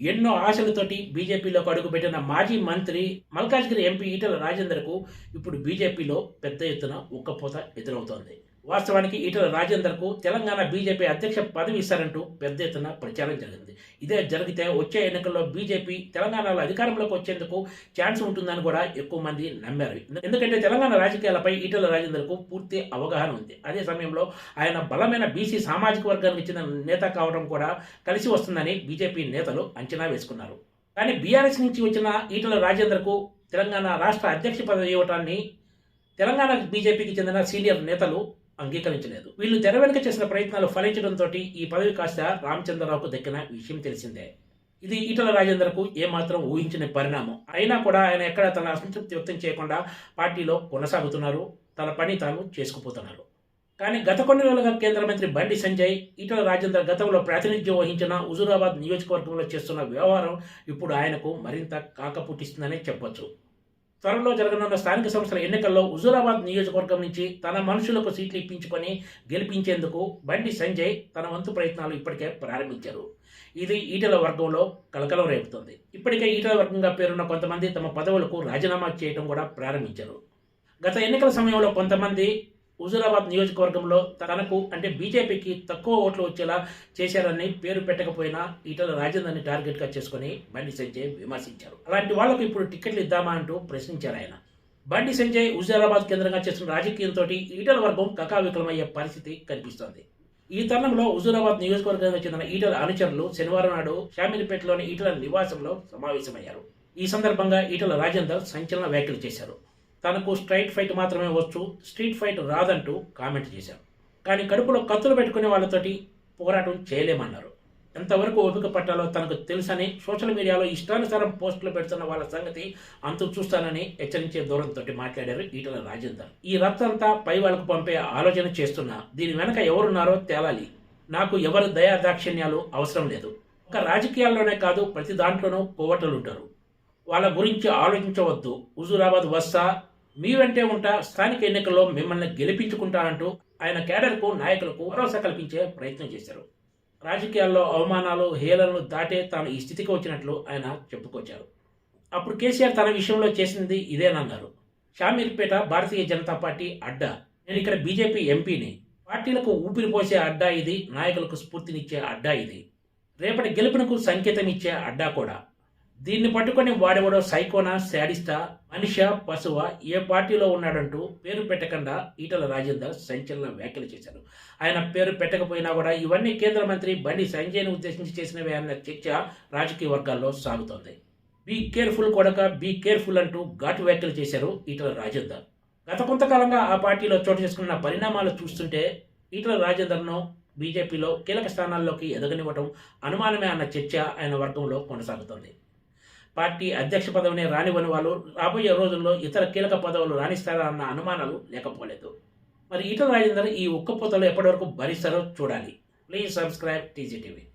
ఎన్నో ఆశలతోటి బీజేపీలోకి అడుగుపెట్టిన మాజీ మంత్రి మల్కాజ్గిరి ఎంపీ ఈటల రాజేందర్కు ఇప్పుడు బీజేపీలో పెద్ద ఎత్తున ఉక్కపోత ఎదురవుతోంది. వాస్తవానికి ఈటల రాజేందర్కు తెలంగాణ బీజేపీ అధ్యక్ష పదవి ఇస్తారంటూ పెద్ద ఎత్తున ప్రచారం జరిగింది. ఇదే జరిగితే వచ్చే ఎన్నికల్లో బీజేపీ తెలంగాణలో అధికారంలోకి వచ్చేందుకు ఛాన్స్ ఉంటుందని కూడా ఎక్కువ మంది నమ్మారు. ఎందుకంటే తెలంగాణ రాజకీయాలపై ఈటల రాజేందర్కు పూర్తి అవగాహన ఉంది. అదే సమయంలో ఆయన బలమైన బీసీ సామాజిక వర్గానికి చెందిన నేత కావడం కూడా కలిసి వస్తుందని బీజేపీ నేతలు అంచనా వేసుకున్నారు. కానీ బీఆర్ఎస్ నుంచి వచ్చిన ఈటల రాజేందర్కు తెలంగాణ రాష్ట్ర అధ్యక్ష పదవి ఇవ్వటాన్ని తెలంగాణ బీజేపీకి చెందిన సీనియర్ నేతలు అంగీకరించలేదు. వీళ్ళు తెర వెనుక చేసిన ప్రయత్నాలు ఫలించడంతో ఈ పదవి కాస్త రామచంద్రరావుకు దక్కిన విషయం తెలిసిందే. ఇది ఈటల రాజేందర్కు ఏమాత్రం ఊహించిన పరిణామం. అయినా కూడా ఆయన ఎక్కడ తన అసంతృప్తి వ్యక్తం చేయకుండా పార్టీలో కొనసాగుతున్నారు. తన పని తాను చేసుకుపోతున్నారు. కానీ గత కొన్ని రోజులుగా కేంద్ర మంత్రి బండి సంజయ్ ఈటల రాజేందర్ గతంలో ప్రాతినిధ్యం వహించిన హుజూరాబాద్ నియోజకవర్గంలో చేస్తున్న వ్యవహారం ఇప్పుడు ఆయనకు మరింత కాకపుట్టిస్తుందనే చెప్పొచ్చు. త్వరలో జరగనున్న స్థానిక సంస్థల ఎన్నికల్లో హుజూరాబాద్ నియోజకవర్గం నుంచి తన మనుషులకు సీట్లు ఇప్పించుకొని గెలిపించేందుకు బండి సంజయ్ తన వంతు ప్రయత్నాలు ఇప్పటికే ప్రారంభించారు. ఇది ఈటల వర్గంలో కలకలం రేపుతుంది. ఇప్పటికే ఈటల వర్గంగా పేరున్న కొంతమంది తమ పదవులకు రాజీనామా చేయడం కూడా ప్రారంభించారు. గత ఎన్నికల సమయంలో కొంతమంది హుజూరాబాద్ నియోజకవర్గంలో తనకు అంటే బీజేపీకి తక్కువ ఓట్లు వచ్చేలా చేశారని పేరు పెట్టకపోయినా ఈటల రాజేందర్ని టార్గెట్గా చేసుకుని బండి సంజయ్ విమర్శించారు. అలాంటి వాళ్ళకు ఇప్పుడు టికెట్లు ఇద్దామా అంటూ ప్రశ్నించారు ఆయన. బండి సంజయ్ హుజూరాబాద్ కేంద్రంగా చేసిన రాజకీయంతో ఈటల వర్గం కకావికలమయ్యే పరిస్థితి కనిపిస్తోంది. ఈ తరుణంలో హుజూరాబాద్ నియోజకవర్గానికి చెందిన ఈటల అనుచరులు శనివారం నాడు షామీర్పేటలోని ఈటల నివాసంలో సమావేశమయ్యారు. ఈ సందర్భంగా ఈటల రాజేందర్ సంచలన వ్యాఖ్యలు చేశారు. తనకు స్ట్రైట్ ఫైట్ మాత్రమే వచ్చు స్ట్రీట్ ఫైట్ రాదంటూ కామెంట్ చేశారు. కానీ కడుపులో కత్తులు పెట్టుకునే వాళ్ళతోటి పోరాటం చేయలేమన్నారు. ఎంతవరకు ఓపిక పట్టాలో తనకు తెలుసని సోషల్ మీడియాలో ఇష్టానుసారం పోస్టులు పెడుతున్న వాళ్ళ సంగతి అంతు చూస్తానని హెచ్చరించే దూరంతో మాట్లాడారు ఈటల రాజేందర్. ఈ రక్తంతా పై వాళ్ళకు పంపే ఆలోచన చేస్తున్నా దీని వెనక ఎవరున్నారో తేలాలి. నాకు ఎవరు దయా దాక్షిణ్యాలు అవసరం లేదు. ఒక రాజకీయాల్లోనే కాదు ప్రతి దాంట్లోనూ కోవటలుంటారు. వాళ్ళ గురించి ఆలోచించవద్దు. హుజూరాబాద్ వస్తా మీ వెంటే ఉంటా స్థానిక ఎన్నికల్లో మిమ్మల్ని గెలిపించుకుంటా అంటూ ఆయన కేడర్కు నాయకులకు భరోసా కల్పించే ప్రయత్నం చేశారు. రాజకీయాల్లో అవమానాలు హేళనలు దాటే తాను ఈ స్థితికి వచ్చినట్లు ఆయన చెప్పుకొచ్చారు. అప్పుడు కేసీఆర్ తన విషయంలో చేసింది ఇదేనన్నారు. షామీర్పేట భారతీయ జనతా పార్టీ అడ్డా. నేను ఇక్కడ బీజేపీ ఎంపీని. పార్టీలకు ఊపిరి పోసే అడ్డా ఇది నాయకులకు స్ఫూర్తినిచ్చే అడ్డా ఇది. రేపటి గెలుపునకు సంకేతం ఇచ్చే అడ్డా కూడా. దీన్ని పట్టుకొని వాడెవడో సైకోనా శాడిస్టా మనిష పశువ ఏ పార్టీలో ఉన్నాడంటూ పేరు పెట్టకుండా ఈటల రాజేందర్ సంచలన వ్యాఖ్యలు చేశారు. ఆయన పేరు పెట్టకపోయినా కూడా ఇవన్నీ కేంద్ర మంత్రి బండి సంజయ్ను ఉద్దేశించి చేసినవే అన్న చర్చ రాజకీయ వర్గాల్లో సాగుతోంది. బీ కేర్ఫుల్ కొడక బీ కేర్ఫుల్ అంటూ ఘాటు వ్యాఖ్యలు చేశారు ఈటల రాజేందర్. గత కొంతకాలంగా ఆ పార్టీలో చోటు చేసుకున్న పరిణామాలు చూస్తుంటే ఈటల రాజేందర్ను బీజేపీలో కీలక స్థానాల్లోకి ఎదగనివ్వటం అనుమానమే అన్న చర్చ ఆయన వర్గంలో కొనసాగుతోంది. పార్టీ అధ్యక్ష పదవిని రానివ్వని వాళ్ళు రాబోయే రోజుల్లో ఇతర కీలక పదవులు రాణిస్తారా అన్న అనుమానాలు లేకపోలేదు. మరి ఈటల రాజేందర్ ఈ ఉక్కపోతలు ఎప్పటివరకు భరిస్తారో చూడాలి. Please subscribe TGTV